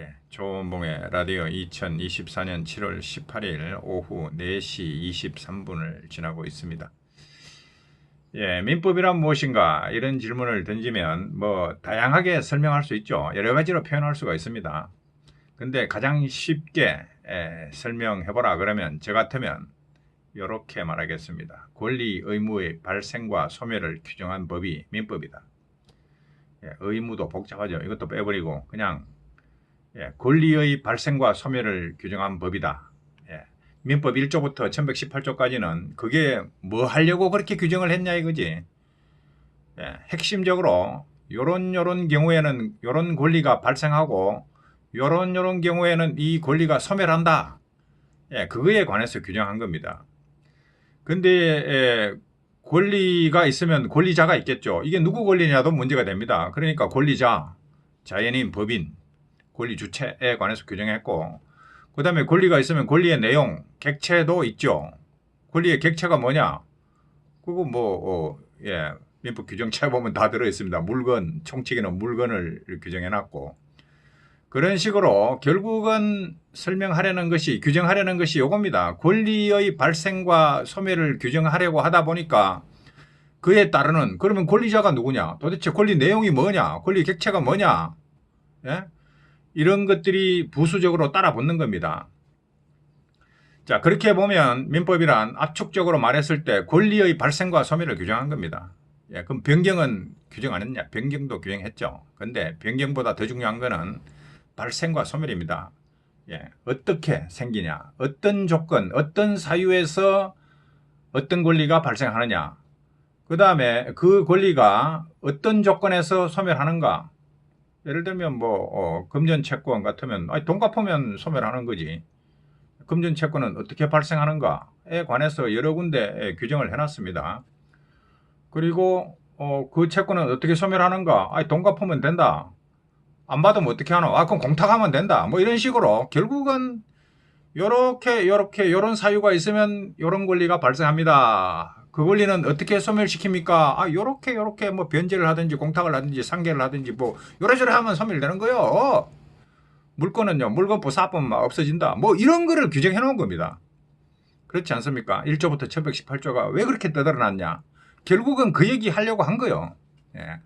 예, 조은봉의 라디오 2024년 7월 18일 오후 4시 23분을 지나고 있습니다. 예, 민법이란 무엇인가 이런 질문을 던지면 뭐 다양하게 설명할 수 있죠. 여러 가지로 표현할 수가 있습니다. 근데 가장 쉽게 예, 설명해보라 그러면 저 같으면 이렇게 말하겠습니다. 권리 의무의 발생과 소멸을 규정한 법이 민법이다. 예, 의무도 복잡하죠. 이것도 빼버리고 그냥 예, 권리의 발생과 소멸을 규정한 법이다. 예, 민법 1조부터 1118조까지는 그게 뭐 하려고 그렇게 규정을 했냐 이거지. 예, 핵심적으로 요런 요런 경우에는 요런 권리가 발생하고 요런 요런 경우에는 이 권리가 소멸한다. 예, 그거에 관해서 규정한 겁니다. 근데 예, 권리가 있으면 권리자가 있겠죠. 이게 누구 권리냐도 문제가 됩니다. 그러니까 권리자, 자연인, 법인, 권리 주체에 관해서 규정했고, 그 다음에 권리가 있으면 권리의 내용, 객체도 있죠. 권리의 객체가 뭐냐? 그거 뭐, 어, 예, 민법 규정체 보면 다 들어있습니다. 물건, 총칙에는 물건을 규정해놨고, 그런 식으로 결국은 설명하려는 것이, 규정하려는 것이 요겁니다. 권리의 발생과 소멸을 규정하려고 하다 보니까 그에 따르는, 그러면 권리자가 누구냐? 도대체 권리 내용이 뭐냐? 권리 객체가 뭐냐? 예? 이런 것들이 부수적으로 따라 붙는 겁니다. 자, 그렇게 보면 민법이란 압축적으로 말했을 때 권리의 발생과 소멸을 규정한 겁니다. 예, 그럼 변경은 규정 안 했냐? 변경도 규정했죠. 근데 변경보다 더 중요한 거는 발생과 소멸입니다. 예, 어떻게 생기냐? 어떤 조건, 어떤 사유에서 어떤 권리가 발생하느냐? 그 다음에 그 권리가 어떤 조건에서 소멸하는가? 예를 들면 뭐 어, 금전 채권 같으면 아니, 돈 갚으면 소멸하는 거지. 금전 채권은 어떻게 발생하는가에 관해서 여러 군데 규정을 해놨습니다. 그리고 어, 그 채권은 어떻게 소멸하는가? 아니, 돈 갚으면 된다. 안 받으면 어떻게 하노? 아, 그럼 공탁하면 된다. 뭐 이런 식으로 결국은 요렇게 요렇게 요런 사유가 있으면 요런 권리가 발생합니다. 그 권리는 어떻게 소멸시킵니까? 아, 요렇게 요렇게 뭐 변제를 하든지 공탁을 하든지 상계를 하든지 뭐 요래저래 하면 소멸되는 거요. 물건은요. 물건 부사하면 없어진다. 뭐 이런 거를 규정해 놓은 겁니다. 그렇지 않습니까? 1조부터 1118조가 왜 그렇게 떠들어놨냐? 결국은 그 얘기 하려고 한 거요. 예.